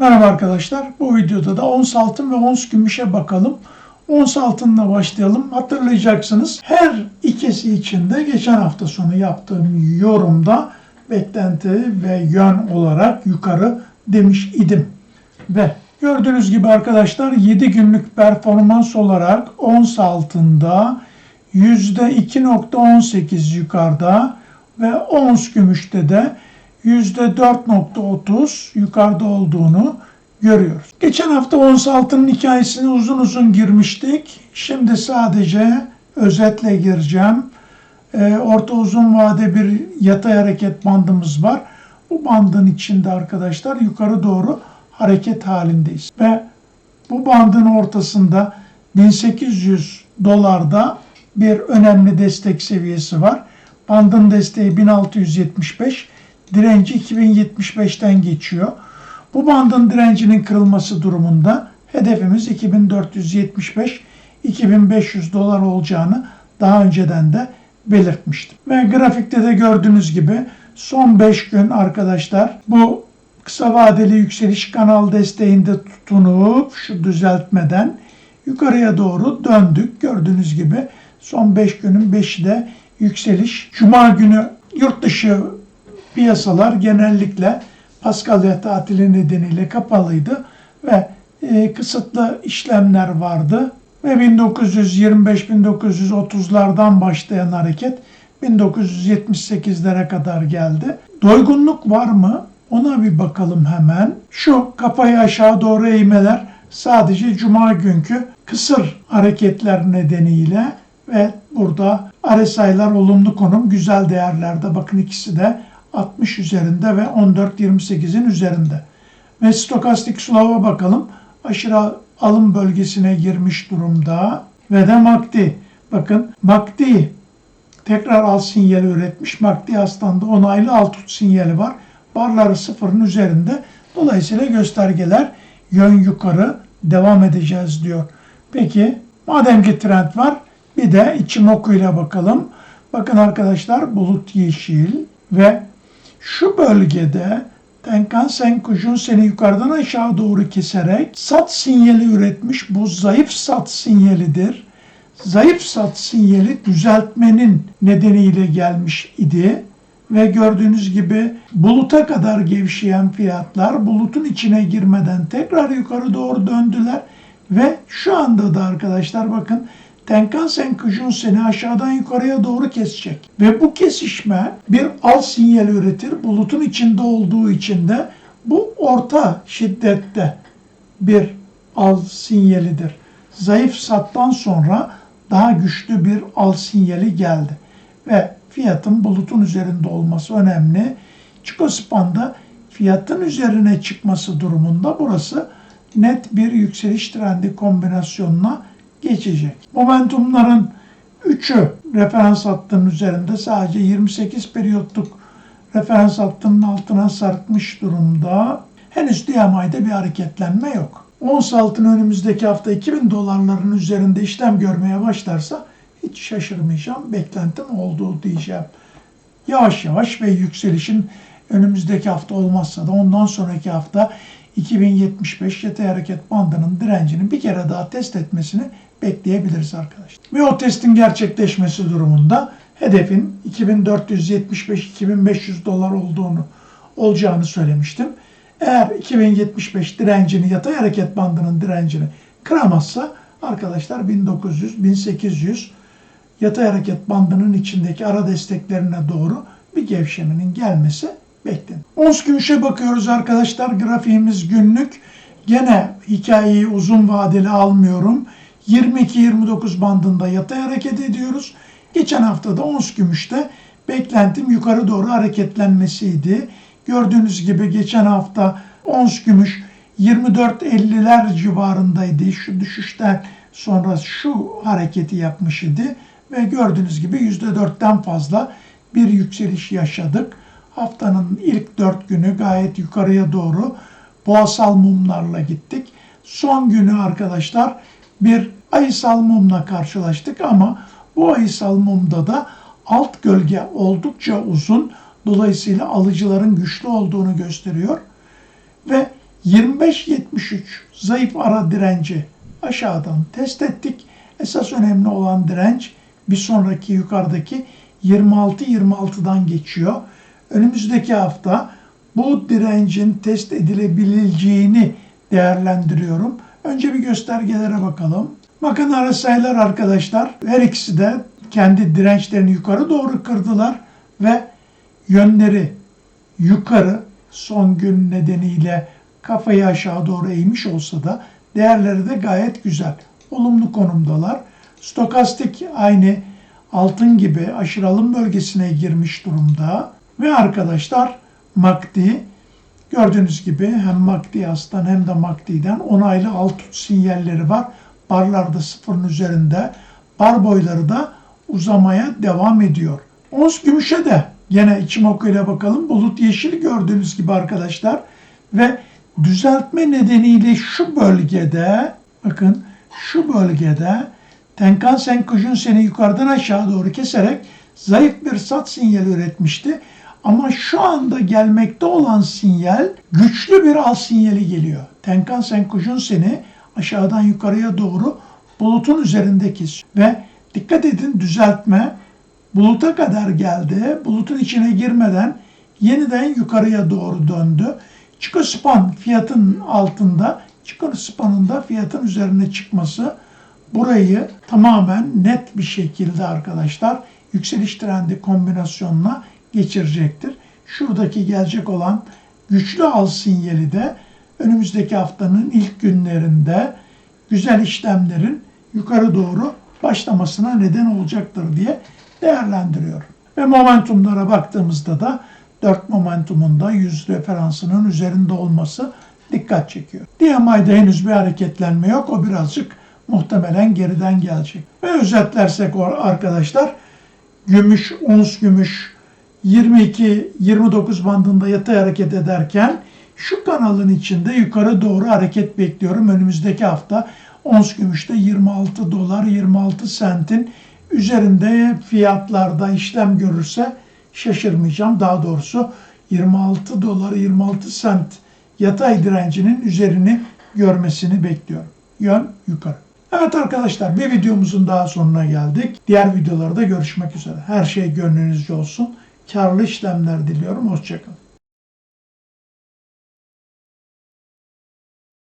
Merhaba arkadaşlar. Bu videoda da ons altın ve ons gümüşe bakalım. Ons altınla başlayalım. Hatırlayacaksınız her ikisi için de geçen hafta sonu yaptığım yorumda beklenti ve yön olarak yukarı demiş idim. Ve gördüğünüz gibi arkadaşlar 7 günlük performans olarak ons altında %2.18 yukarıda ve ons gümüşte de %4.30 yukarıda olduğunu görüyoruz. Geçen hafta ons altının hikayesini uzun uzun girmiştik. Şimdi sadece özetle gireceğim. Ee, orta uzun vade bir yatay hareket bandımız var. Bu bandın içinde arkadaşlar yukarı doğru hareket halindeyiz. Ve bu bandın ortasında 1800 dolarda bir önemli destek seviyesi var. Bandın desteği 1675, direnci 2075'ten geçiyor. Bu bandın direncinin kırılması durumunda hedefimiz 2475-2500 dolar olacağını daha önceden de belirtmiştim. Ve grafikte de gördüğünüz gibi son 5 gün arkadaşlar bu kısa vadeli yükseliş kanal desteğinde tutunup şu düzeltmeden yukarıya doğru döndük. Gördüğünüz gibi son 5 günün 5'i de yükseliş. Cuma günü yurt dışı piyasalar genellikle Paskalya tatili nedeniyle kapalıydı ve e, kısıtlı işlemler vardı ve 1925-1930'lardan başlayan hareket 1978'lere kadar geldi. Doygunluk var mı? Ona bir bakalım hemen. Şu kafayı aşağı doğru eğmeler sadece cuma günkü kısır hareketler nedeniyle ve burada RSI'lar olumlu konum güzel değerlerde. Bakın ikisi de 60 üzerinde ve 14.28'in üzerinde. Ve stokastik slow'a bakalım. Aşırı alım bölgesine girmiş durumda. Ve de MACD. Bakın MACD tekrar al sinyali üretmiş. MACD aslında onaylı alt tut sinyali var. Barları sıfırın üzerinde. Dolayısıyla göstergeler yön yukarı devam edeceğiz diyor. Peki madem ki trend var bir de Ichimoku ile bakalım. Bakın arkadaşlar bulut yeşil ve şu bölgede Tenkan Senkujun seni yukarıdan aşağı doğru keserek sat sinyali üretmiş. Bu zayıf sat sinyalidir. Zayıf sat sinyali düzeltmenin nedeniyle gelmiş idi. Ve gördüğünüz gibi buluta kadar gevşeyen fiyatlar bulutun içine girmeden tekrar yukarı doğru döndüler. Ve şu anda da arkadaşlar bakın Tenkan Senkujun seni aşağıdan yukarıya doğru kesecek. Ve bu kesişme bir al sinyal üretir. Bulutun içinde olduğu için de bu orta şiddette bir al sinyalidir. Zayıf sattan sonra daha güçlü bir al sinyali geldi. Ve fiyatın bulutun üzerinde olması önemli. Çikospan'da fiyatın üzerine çıkması durumunda burası net bir yükseliş trendi kombinasyonuna geçecek. Momentumların 3'ü referans hattının üzerinde sadece 28 periyotluk referans hattının altına sarkmış durumda. Henüz DMI'de bir hareketlenme yok. Ons altın önümüzdeki hafta 2000 dolarların üzerinde işlem görmeye başlarsa hiç şaşırmayacağım. Beklentim olduğu diyeceğim. Yavaş yavaş ve yükselişin önümüzdeki hafta olmazsa da ondan sonraki hafta 2075 yatay hareket bandının direncini bir kere daha test etmesini bekleyebiliriz arkadaşlar. Ve o testin gerçekleşmesi durumunda hedefin 2475-2500 dolar olduğunu olacağını söylemiştim. Eğer 2075 direncini yatay hareket bandının direncini kıramazsa arkadaşlar 1900-1800 yatay hareket bandının içindeki ara desteklerine doğru bir gevşemenin gelmesi beklenir. Ons gümüşe bakıyoruz arkadaşlar. Grafiğimiz günlük. Gene hikayeyi uzun vadeli almıyorum. 22-29 bandında yatay hareket ediyoruz. Geçen hafta da ons gümüşte beklentim yukarı doğru hareketlenmesiydi. Gördüğünüz gibi geçen hafta ons gümüş 24.50'ler civarındaydı. Şu düşüşten sonra şu hareketi yapmış idi ve gördüğünüz gibi %4'ten fazla bir yükseliş yaşadık. Haftanın ilk 4 günü gayet yukarıya doğru boğasal mumlarla gittik. Son günü arkadaşlar bir ayısal mumla karşılaştık ama bu ayısal mumda da alt gölge oldukça uzun. Dolayısıyla alıcıların güçlü olduğunu gösteriyor. Ve 25-73 zayıf ara direnci aşağıdan test ettik. Esas önemli olan direnç bir sonraki yukarıdaki 26-26'dan geçiyor. Önümüzdeki hafta bu direncin test edilebileceğini değerlendiriyorum. Önce bir göstergelere bakalım. Bakın RSI'ler arkadaşlar her ikisi de kendi dirençlerini yukarı doğru kırdılar ve yönleri yukarı son gün nedeniyle kafayı aşağı doğru eğmiş olsa da değerleri de gayet güzel. Olumlu konumdalar. Stokastik aynı altın gibi aşırı alım bölgesine girmiş durumda. Ve arkadaşlar MACD gördüğünüz gibi hem MACD aslan hem de MACD'den onaylı alt tut sinyalleri var. Barlarda sıfırın üzerinde. Bar boyları da uzamaya devam ediyor. Ons gümüşe de gene Ichimoku ile bakalım. Bulut yeşil gördüğünüz gibi arkadaşlar. Ve düzeltme nedeniyle şu bölgede bakın şu bölgede Tenkan Senkujun seni yukarıdan aşağı doğru keserek zayıf bir sat sinyali üretmişti. Ama şu anda gelmekte olan sinyal güçlü bir al sinyali geliyor. Tenkan Senkujun seni aşağıdan yukarıya doğru bulutun üzerindeki ve dikkat edin düzeltme buluta kadar geldi. Bulutun içine girmeden yeniden yukarıya doğru döndü. Chico Span fiyatın altında, Chico Span'ın da fiyatın üzerine çıkması burayı tamamen net bir şekilde arkadaşlar yükseliş trendi kombinasyonuna geçirecektir. Şuradaki gelecek olan güçlü al sinyali de önümüzdeki haftanın ilk günlerinde güzel işlemlerin yukarı doğru başlamasına neden olacaktır diye değerlendiriyor. Ve momentumlara baktığımızda da 4 momentumun da 100 referansının üzerinde olması dikkat çekiyor. DMI'de henüz bir hareketlenme yok. O birazcık muhtemelen geriden gelecek. Ve özetlersek arkadaşlar gümüş, ons gümüş 22-29 bandında yatay hareket ederken şu kanalın içinde yukarı doğru hareket bekliyorum. Önümüzdeki hafta ons gümüşte 26 dolar 26 sentin üzerinde fiyatlarda işlem görürse şaşırmayacağım. Daha doğrusu 26 dolar 26 sent yatay direncinin üzerini görmesini bekliyorum. Yön yukarı. Evet arkadaşlar bir videomuzun daha sonuna geldik. Diğer videolarda görüşmek üzere. Her şey gönlünüzce olsun. Karlı işlemler diliyorum. Hoşçakalın.